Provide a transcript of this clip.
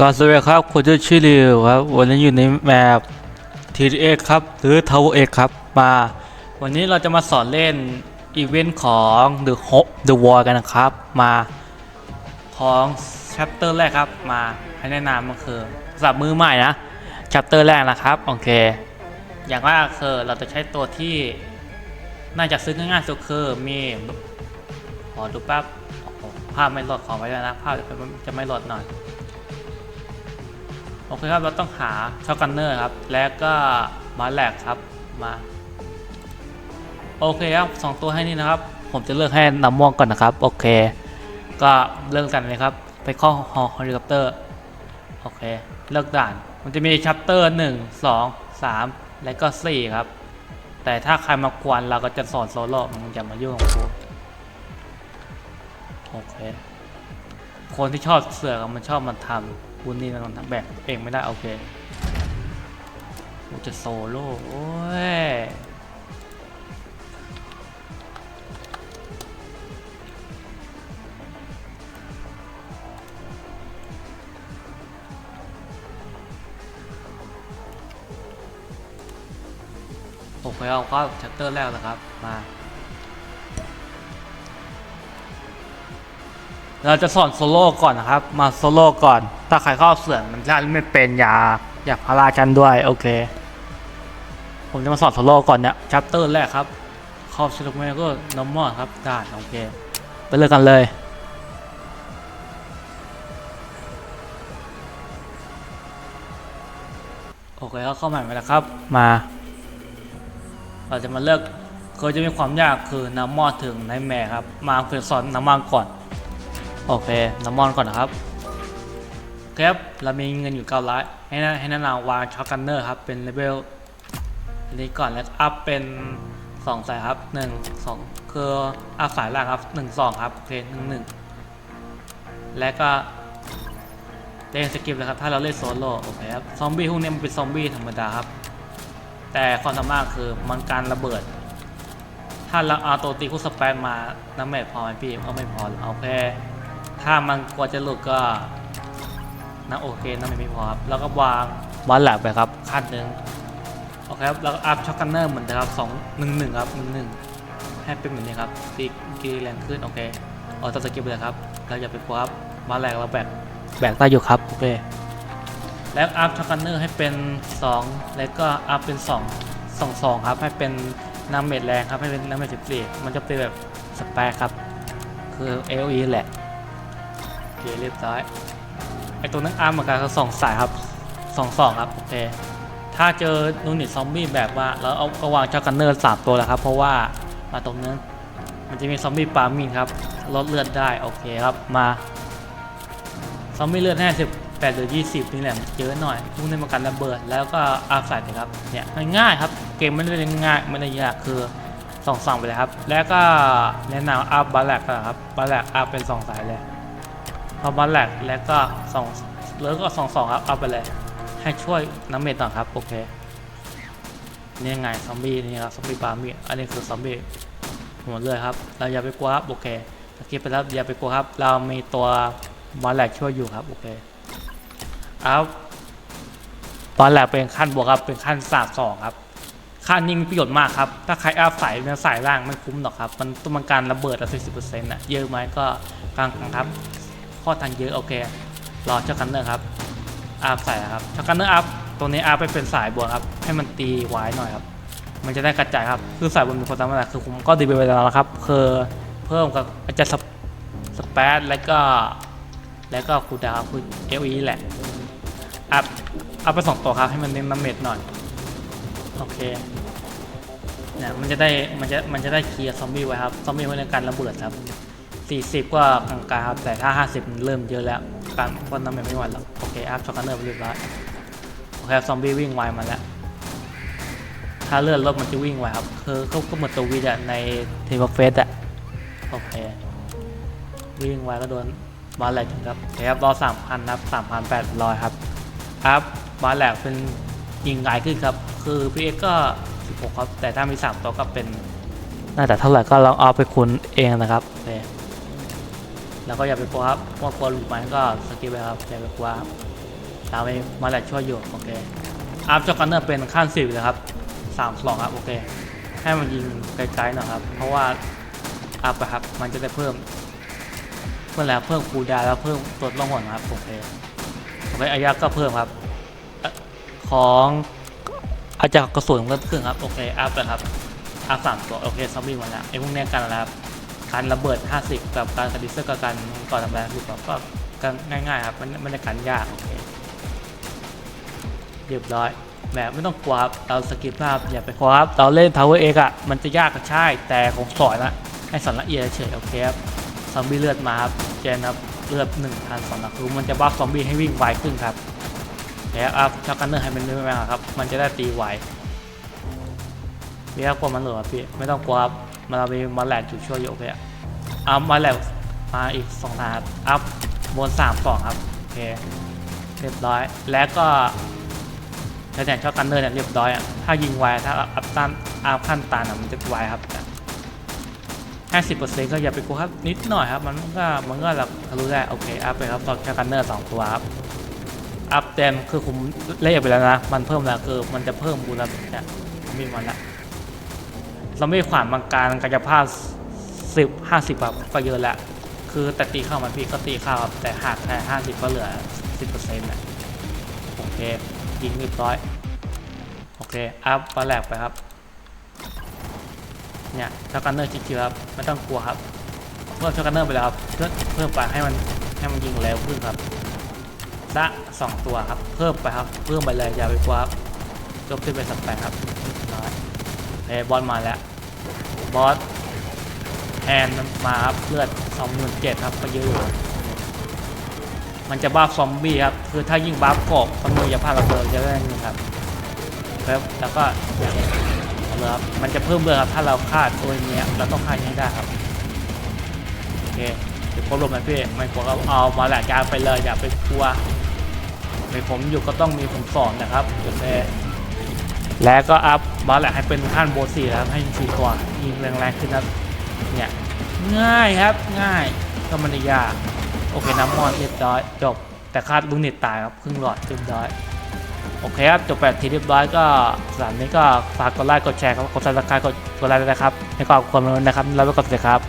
ก็สวัสดีครับคุณชื่อชื่อริวครับ วันนี้อยู่ในแมป TX ครับ หรือ Tower X ครับ มา วันนี้เราจะมาสอนเล่นอีเวนต์ของ The Hope The War กันนะครับ มาของ chapter แรกครับ มาให้แนะนำมันคือสำหรับมือใหม่นะ chapter แรกนะครับ โอเค อย่างแรกคือเราจะใช้ตัวที่ น่าจะซื้อง่ายๆสุดคือมีขอดูแป๊บภาพไม่หลดขอไว้ด้วยนะ ภาพจะไม่หลดหน่อย โอเคครับ เราต้องหาช็อคกันเนอร์ครับ แล้วก็มาแหลกครับมาโอเคครับสองตัวให้นี่นะครับ ผมจะเลือกให้น้ำม่วงก่อนนะครับ โอเค ก็เริ่มกันเลยครับ ไปข้อฮอเฮลิคอปเตอร์โอเค เลือกด่าน มันจะมีชัปเตอร์หนึ่งสองสามและก็สี่ครับ แต่ถ้าใครมากวนเราก็จะสอนโซโล่มันจะมายุ่งกับกูโอเค คนที่ชอบเสือกมันชอบมันทำ บุญนี่มันทำแบบเองไม่ได้โอเคกูจะโซโล่โอ้ยโอเคเอาก็ชัตเตอร์แรกแล้วครับ มา เราจะสอนโซโล่ก่อนนะครับ มาโซโล่ก่อน ถ้าใครเข้าเสื่อมมันจะไม่เป็นอย่าอย่าพาราชันด้วยโอเค ผมจะมาสอนโซโล่ก่อนเนี่ยชัปเตอร์แรกครับข้าชิลเมก็นอร์มอลครับด่านโอเค ไปเริ่มกันเลยโอเคก็เข้าใหม่มาแล้วครับ มา เราจะมาเลือกคือจะมีความยากคือน้ำมอดถึงในแม่ครับ มาเพื่อสอนน้ำมันก่อน โอเคน้ำมอนก่อนนะครับครับเรามีเงินอยู่เก้าร้อยให้นะให้นะนำวางช็อคกันเนอร์ครับ เป็นเลเวลนี้ก่อนแล้วอัพเป็นสองสายครับหนึ่งสองคืออัพสายล่างครับหนึ่งสองครับโอเคหนึ่งหนึ่งและก็เล่นสกิปเลยครับถ้าเราเล่นโซโล่โอเคครับซอมบี้พวกนี้มันเป็นซอมบี้ธรรมดาครับ แต่ความสามารถคือมันการระเบิด ถ้าเราเอาตัวตีคู่สแปมมาน้ำแม่พอไหมพี่ก็ไม่พอโอเค ถ้ามันกว่าจะหลุดก็นะโอเคนะไม่พอครับแล้วก็วางวางแหลกไปครับขั้นหนึ่งโอเคครับแล้วก็อัพช็อคกันเนอร์เหมือนเดิมครับสองหนึ่งหนึ่งครับหนึ่งหนึ่งให้เป็นแบบนี้ครับตีกีแรงขึ้นโอเคเอาตัวสกิลไปเลยครับเราอย่าไปกลัวครับวางแหลกเราแบกแบกได้อยู่ครับโอเคแล้วอัพช็อคกันเนอร์ให้เป็น 2 แล้วก็อัพเป็น 2 2 2 ครับให้เป็นน้ำเม็ดแรงครับให้เป็นน้ำเม็ดสิบสี่มันจะเป็นแบบสเปคครับคือ LE แหละโอ เคเรียบร้อยไอตัวนั้นอาร์มเหมือนกันคือสองสายครับสองสองครับโอเคถ้าเจอนูนิตซอมบี้แบบว่าเราเอาก็วางเจ้ากันเนอร์สามตัวแล้วครับ เพราะว่ามาตรงนั้นมันจะมีซอมบี้ปามินครับลดเลือดได้โอเคครับมาซอมบี้เลือดแค่สิบแปดหรือยี่สิบนี่แหละเยอะหน่อยพวกนี้มากันระเบิดแล้วก็อาร์ใส่เลยครับเนี่ยง่ายๆครับเกมไม่ได้ง่ายไม่ได้ยากคือสองสองไปเลยครับ แล้วก็แนะนำอัพบาแลกครับบาแลกอัพเป็นสองสายเลย พอมาแหลกแล้วก็สองแล้วก็สองสองครับเอาไปเลย ให้ช่วยน้ำเมดหน่อยครับโอเคนี่ไงซอมบี้นี่ครับซอมบี้ปามีอันนี้คือซอมบี้หมดเลยครับ เราอย่าไปกลัวครับโอเคตะกี้ไปแล้วอย่าไปกลัวครับ เรามีตัวมาแหลกช่วยอยู่ครับโอเคเอาตอนแหลกเป็นขั้นบวกครับเป็นขั้นสามสองครับขั้นนี้มีประโยชน์มากครับ ถ้าใครอัพสายในสายล่างไม่คุ้มหรอกครับ มันต้องการระเบิดอะสิบเปอร์เซ็นต์อะเยอะไหมก็กลางครับ ข้อทางเยอะโอเค รอเจ้ากันเนอร์ครับอาร์ใส่ครับเจ้ากันเนอร์อัพตรงนี้อาร์ไปเป็นสายบวกครับ ให้มันตีไว้หน่อยครับ มันจะได้กระจายครับ คือสายบนมีคนทำอะไรคือผมก็ดีไปแล้วนะครับ คือเพิ่มกับอาจจะสเปซแล้วก็ แล้วก็คูดาวคือเอลีแหละอัพอัพไปสองตัวครับให้มันเน้นน้ำเม็ดหน่อย โอเคนี่มันจะได้มันจะมันจะได้เคลียร์ซอมบี้ไว้ครับ ซอมบี้ไว้ในการระเบิดครับ 40 ก็กลางๆครับ แต่ถ้า 50มันเริ่มเยอะแล้ว การพ่นน้ำมันไม่ไหวแล้ว โอเค อัพช็อคกันเนอร์ไปเรียบร้อยโอเคซอมบี้วิ่งไวมาแล้ว ถ้าเลื่อนรถมันจะวิ่งไวครับ คือเขาก็เหมือนตัววีดอะในเทมเฟสอะโอเค วิ่งไวก็โดนบาแหลกครับโอเคครับรอ3,000ครับ3,800 ครับอัพบาแหลกเป็นยิงง่ายขึ้นครับ คือพีเอ็กก็ 16 ครับ แต่ถ้ามี 3 ตัวก็เป็นน่าจะเท่าไหร่ก็ลองเอาไปคูณเองนะครับโอเค แล้วก็อย่าไปกลัวครับว่ากลัวหลุดไหมก็สกิปไปครับอย่าไปกลัวครับตามไปมาแหลกช่วยอยู่โอเคอัพจ้ากันเนอร์เป็นขั้นสิบเลยครับสามสองครับโอเค ให้มันยิงไกลๆหน่อยครับ เพราะว่าอัพไปครับมันจะได้เพิ่มเมื่อแล้วเพิ่มคูดาแล้วเพิ่มตัวล่องหนครับโอเคโอเคอายาก็เพิ่มครับ ของอาจากกระสุนก็เพิ่มครับโอเคอัพไปครับอัพสามตัวโอเคซอมบี้มาแล้วไอ้พวกเนี้ยกันแล้วครับ การระเบิด 50 กับการสดิเซอร์กับการก่อทำลายคือก็ก็ง่ายๆครับมันมันจะการยากโอเคเรียบร้อยแบบไม่ต้องกลัวครับเราสกิปภาพอย่าไปกลัวครับเราเล่น Tower X อะมันจะยากก็ใช่ แต่ผมสอนละให้สอนละเอียดเฉยโอเคครับซอมบี้เลือดมาครับเจนครับเลือดหนึ่งพันสองนักคือมันจะบัฟซอมบี้ให้วิ่งไวขึ้นครับแล้วอัพชักกันเนอร์ให้มันไม่ไวครับ มันจะได้ตีไวพี่ครับกลัวมันเหลือพี่ไม่ต้องกลัวครับมันเรามีมาแหลกจุดช่วยโยกเลยอั พมาแหลกมาอีกสองนัดอัพบนสามสองครับโอเคเรียบร้อย แล้วก็แต่แช็อกกันเนอร์เนี่ยเรียบร้อยอะถ้ายิงไวถ้าอัพตันอัพขั้นตันอะมันจะไวครับห้าสิบเปอร์เซ็นต์ก็อย่าไปกลัวครับนิดหน่อยครับ มันก็มันก็แบบทะลุได้โอเคอัพไปครับตอนแค่กันเนอร์สองตัวครับอัพเต็มคือผมเล่ไปแล้วนะ มันเพิ่มแล้วคือมันจะเพิ่มบูรณะเนี่ยมีมันละเราไม่ขวานบางการกายภาพ สิบห้าสิบแบบก็เยอะแล้ว คือแต่ตีเข้ามันพี่ก็ตีเข้าครับแต่หากแค่ห้าสิบก็เหลือสิบเปอร์เซ็นต์นะโอเค ยิงเรียบร้อย โอเค อัพปลาแหลกไปครับ เนี่ยช็อกกันเนอร์ชิวๆครับ ไม่ต้องกลัวครับ เพิ่มช็อกกันเนอร์ไปแล้วครับ เพิ่มเพิ่มไปให้มันให้มันยิงเร็วขึ้นครับละสองตัวครับ เพิ่มไปครับ เพิ่มไปเลยอย่าไปกลัวครับจบที่เป็นสับแปครับน้อยเอ้บอสมาแล้ว บอส แฮนมันมาครับเลือดสองหมื่นเจ็ดครับก็เยอะมันจะบ้าซอมบี้ครับ คือถ้ายิ่งบ้ากาะมันมือจะพลาดระเบิดจะได้เงินครับครับแล้วก็เลยครับมันจะเพิ่มเบอร์ครับถ้าเราคาดตัวเนี้ยเราต้องคาดให้ได้ครับโอเคเดี๋ยวครบลมนะพี่ไม่กลัวก็เอามาแหลกยางไปเลยอย่าไปกลัวในผมอยู่ก็ต้องมีผมสอนนะครับโอเคแล้วก็อัพมาแหลกให้เป็นขั้นโบสสี่ครับให้ยิงสี่ตัวยิงแรงๆขึ้นนะ เนี่ยง่ายครับง่ายก็มันได้ยากโอเคน้ำมอนเรียบร้อยจบ แต่คาดลูนิตตายครับครึ่งหลอดเรียบร้อยโอเคครับจบแปดทีเรียบร้อยก็สำหรับนี้ก็ฝากกดไลค์กดแชร์ครับกดซับสไครต์กดกดไลค์ด้วยนะครับในควก็กดความรู้นะครับแล้วไปกดติดครับ